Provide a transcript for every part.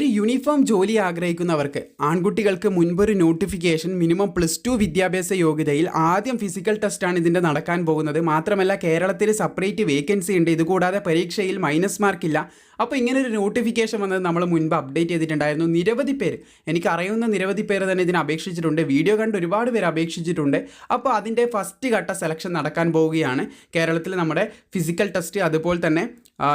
ഒരു യൂണിഫോം ജോലി ആഗ്രഹിക്കുന്നവർക്ക് ആൺകുട്ടികൾക്ക് മുൻപൊരു നോട്ടിഫിക്കേഷൻ മിനിമം പ്ലസ് ടു വിദ്യാഭ്യാസ യോഗ്യതയിൽ ആദ്യം ഫിസിക്കൽ ടെസ്റ്റാണ് ഇതിന്റെ നടക്കാൻ പോകുന്നത്. മാത്രമല്ല കേരളത്തിൽ സെപ്പറേറ്റ് വേക്കൻസി ഉണ്ട്. ഇതുകൂടാതെ പരീക്ഷയിൽ മൈനസ് മാർക്കില്ല അപ്പോൾ ഇങ്ങനെ ഒരു നോട്ടിഫിക്കേഷൻ വന്നത് നമ്മൾ മുൻപ് അപ്ഡേറ്റ് ചെയ്തിട്ടുണ്ടായിരുന്നു. നിരവധി പേര് എനിക്ക് അറിയുന്ന നിരവധി പേര് തന്നെ ഇതിന് അപേക്ഷിച്ചിട്ടുണ്ട്. വീഡിയോ കണ്ട് ഒരുപാട് പേര് അപേക്ഷിച്ചിട്ടുണ്ട്. അപ്പോൾ അതിന്റെ ഫസ്റ്റ് ഘട്ട സെലക്ഷൻ നടക്കാൻ പോവുകയാണ്. കേരളത്തിൽ നമ്മുടെ ഫിസിക്കൽ ടെസ്റ്റ് അതുപോലെ തന്നെ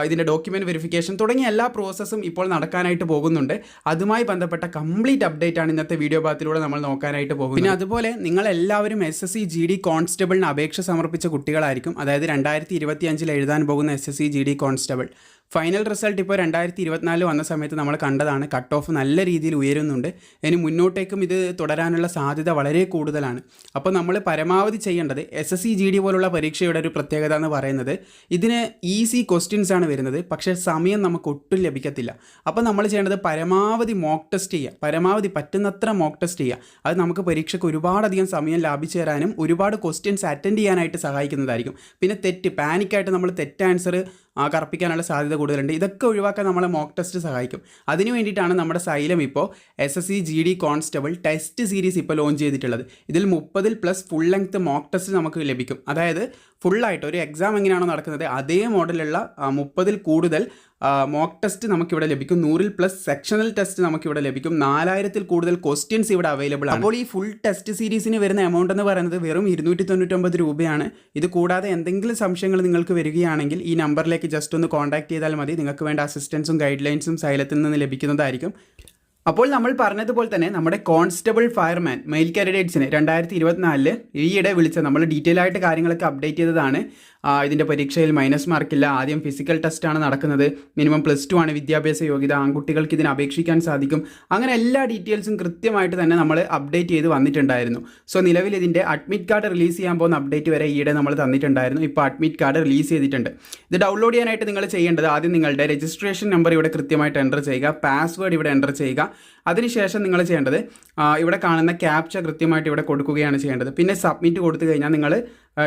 ഇതിന്റെ ഡോക്യുമെന്റ് വെരിഫിക്കേഷൻ തുടങ്ങിയ എല്ലാ പ്രോസസ്സും ഇപ്പോൾ നടക്കാനായിട്ട് പോകുന്നുണ്ട്. അതുമായി ബന്ധപ്പെട്ട കംപ്ലീറ്റ് അപ്ഡേറ്റ് ആണ് ഇന്നത്തെ വീഡിയോ ഭാഗത്തിലൂടെ നമ്മൾ നോക്കാനായിട്ട് പോകുന്നത്. പിന്നെ അതുപോലെ നിങ്ങൾ എല്ലാവരും S S C G D കോൺസ്റ്റബിളിന് അപേക്ഷ സമർപ്പിച്ച കുട്ടികളായിരിക്കും. അതായത് രണ്ടായിരത്തി ഇരുപത്തി അഞ്ചിൽ എഴുതാൻ പോകുന്ന S S C G D constable final result ഇപ്പോൾ രണ്ടായിരത്തി ഇരുപത്തിനാല് വന്ന സമയത്ത് നമ്മൾ കണ്ടതാണ്. കട്ട് ഓഫ് നല്ല രീതിയിൽ ഉയരുന്നുണ്ട്. ഇനി മുന്നോട്ടേക്കും ഇത് തുടരാനുള്ള സാധ്യത വളരെ കൂടുതലാണ്. അപ്പോൾ നമ്മൾ പരമാവധി ചെയ്യേണ്ടത് S S C G D പോലുള്ള പരീക്ഷയുടെ ഒരു പ്രത്യേകത എന്ന് പറയുന്നത് ഇതിന് ഈസി ക്വസ്റ്റ്യൻസ് ആണ് വരുന്നത്. പക്ഷേ സമയം നമുക്ക് ഒട്ടും ലഭിക്കത്തില്ല. അപ്പോൾ നമ്മൾ ചെയ്യേണ്ടത് പരമാവധി മോക്ക് ടെസ്റ്റ് ചെയ്യുക. പരമാവധി പറ്റുന്നത്ര മോക്ക് ടെസ്റ്റ് ചെയ്യുക. അത് നമുക്ക് പരീക്ഷയ്ക്ക് ഒരുപാടധികം സമയം ലാഭിച്ചു തരാനും ഒരുപാട് ക്വസ്റ്റ്യൻസ് അറ്റൻഡ് ചെയ്യാനായിട്ട് സഹായിക്കുന്നതായിരിക്കും. പിന്നെ തെറ്റ് പാനിക്കായിട്ട് നമ്മൾ തെറ്റ് ആൻസർ കറപ്പിക്കാനുള്ള സാധ്യത കൂടുതലുണ്ട്. ഇതൊക്കെ ഒഴിവാക്കാൻ നമ്മളെ മോക്ക് ടെസ്റ്റ് സഹായിക്കും. അതിന് വേണ്ടിയിട്ടാണ് നമ്മുടെ സൈലം ഇപ്പോൾ S S C G D constable test series ഇപ്പോൾ ലോഞ്ച് ചെയ്തിട്ടുള്ളത്. ഇതിൽ മുപ്പതിൽ plus full length mock test നമുക്ക് ലഭിക്കും. അതായത് ഫുള്ളായിട്ട് ഒരു എക്സാം എങ്ങനെയാണോ നടക്കുന്നത് അതേ മോഡലുള്ള മുപ്പതിൽ കൂടുതൽ മോക്ക് ടെസ്റ്റ് നമുക്കിവിടെ ലഭിക്കും. നൂറിൽ പ്ലസ് സെക്ഷണൽ ടെസ്റ്റ് നമുക്കിവിടെ ലഭിക്കും. നാലായിരത്തിൽ കൂടുതൽ ക്വസ്റ്റ്യൻസ് ഇവിടെ അവൈലബിൾ ആണ്. അപ്പോൾ ഈ ഫുൾ ടെസ്റ്റ് സീരീസിന് വരുന്ന എമൗണ്ട് എന്ന് പറയുന്നത് വെറും ഇരുന്നൂറ്റി തൊണ്ണൂറ്റൊമ്പത് രൂപയാണ്. ഇത് കൂടാതെ എന്തെങ്കിലും സംശയങ്ങൾ നിങ്ങൾക്ക് വരികയാണെങ്കിൽ ഈ നമ്പറിലേക്ക് ജസ്റ്റ് ഒന്ന് കോൺടാക്ട് ചെയ്താൽ മതി. നിങ്ങൾക്ക് വേണ്ട അസിസ്റ്റൻസും ഗൈഡ് ലൈൻസും സൈലത്തിൽ നിന്ന് ലഭിക്കുന്നതായിരിക്കും. അപ്പോൾ നമ്മൾ പറഞ്ഞതുപോലെ തന്നെ നമ്മുടെ കോൺസ്റ്റബിൾ ഫയർമാൻ മെയിൽ കാൻഡിഡേറ്റ്സിന് രണ്ടായിരത്തി ഇരുപത്തിനാലിൽ ഈയിടെ വിളിച്ച നമ്മൾ ഡീറ്റെയിൽ ആയിട്ട് കാര്യങ്ങളൊക്കെ അപ്ഡേറ്റ് ചെയ്തതാണ്. ഇതിന്റെ പരീക്ഷയിൽ മൈനസ് മാർക്കില്ല ആദ്യം ഫിസിക്കൽ ടെസ്റ്റാണ് നടക്കുന്നത്. മിനിമം പ്ലസ് ടു ആണ് വിദ്യാഭ്യാസ യോഗ്യത. ആൺകുട്ടികൾക്ക് ഇതിന് അപേക്ഷിക്കാൻ സാധിക്കും. അങ്ങനെ എല്ലാ ഡീറ്റെയിൽസും കൃത്യമായിട്ട് തന്നെ നമ്മൾ അപ്ഡേറ്റ് ചെയ്ത് വന്നിട്ടുണ്ടായിരുന്നു. സോ നിലവിൽ ഇതിന്റെ അഡ്മിറ്റ് കാർഡ് റിലീസ് ചെയ്യാൻ പോകുന്ന അപ്ഡേറ്റ് വരെ ഈയിടെ നമ്മൾ തന്നിട്ടുണ്ടായിരുന്നു. ഇപ്പോൾ അഡ്മിറ്റ് കാർഡ് റിലീസ് ചെയ്തിട്ടുണ്ട്. ഇത് ഡൗൺലോഡ് ചെയ്യാനായിട്ട് നിങ്ങൾ ചെയ്യേണ്ടത് ആദ്യം നിങ്ങളുടെ രജിസ്ട്രേഷൻ നമ്പർ ഇവിടെ കൃത്യമായിട്ട് എന്റർ ചെയ്യുക. പാസ്വേഡ് ഇവിടെ എന്റർ ചെയ്യുക. അതിനുശേഷം നിങ്ങൾ ചെയ്യേണ്ടത് ഇവിടെ കാണുന്ന ക്യാപ്ച കൃത്യമായിട്ട് ഇവിടെ കൊടുക്കുകയാണ് ചെയ്യേണ്ടത്. പിന്നെ സബ്മിറ്റ് കൊടുത്തു കഴിഞ്ഞാൽ നിങ്ങൾ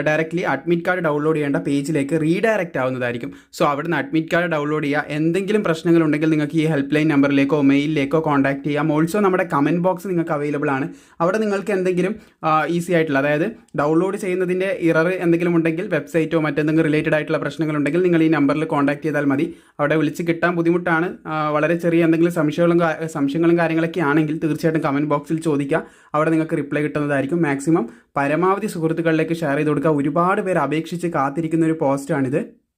ഡയറക്റ്റ്ലി അഡ്മിറ്റ് കാർഡ് ഡൗൺലോഡ് ചെയ്യേണ്ട പേജിലേക്ക് റീഡയറക്റ്റ് ആവുന്നതായിരിക്കും. സോ അവിടുന്ന് അഡ്മിറ്റ് കാർഡ് ഡൗൺലോഡ് ചെയ്യുക എന്തെങ്കിലും പ്രശ്നങ്ങളുണ്ടെങ്കിൽ നിങ്ങൾക്ക് ഈ ഹെൽപ്പ് ലൈൻ നമ്പറിലേക്കോ മെയിലിലേക്കോ കോൺടാക്ട് ചെയ്യാം. ഓൾസോ നമ്മുടെ കമന്റ് ബോക്സ് നിങ്ങൾക്ക് അവൈലബിൾ ആണ്. അവിടെ നിങ്ങൾക്ക് എന്തെങ്കിലും ഈസി ആയിട്ടുള്ള അതായത് ഡൗൺലോഡ് ചെയ്യുന്നതിന്റെ ഇറർ എന്തെങ്കിലും ഉണ്ടെങ്കിൽ വെബ്സൈറ്റോ മറ്റെന്തെങ്കിലും റിലേറ്റഡ് ആയിട്ടുള്ള പ്രശ്നങ്ങളുണ്ടെങ്കിൽ നിങ്ങൾ ഈ നമ്പറിൽ കോൺടാക്ട് ചെയ്താൽ മതി. അവിടെ വിളിച്ച് കിട്ടാൻ ബുദ്ധിമുട്ടാണ്. വളരെ ചെറിയ എന്തെങ്കിലും സംശയങ്ങളും സംശയങ്ങളും കാര്യങ്ങളൊക്കെ ആണെങ്കിൽ തീർച്ചയായിട്ടും കമന്റ് ബോക്സിൽ ചോദിക്കുക അവിടെ നിങ്ങൾക്ക് റിപ്ലൈ കിട്ടുന്നതായിരിക്കും മാക്സിമം പരമാവധി സുഹൃത്തുക്കളിലേക്ക് ഷെയർ ചെയ്ത് കൊടുക്കുക. ഒരുപാട് പേർ അപേക്ഷിച്ച് കാത്തിരിക്കുന്ന ഒരു പോസ്റ്റാണിത്.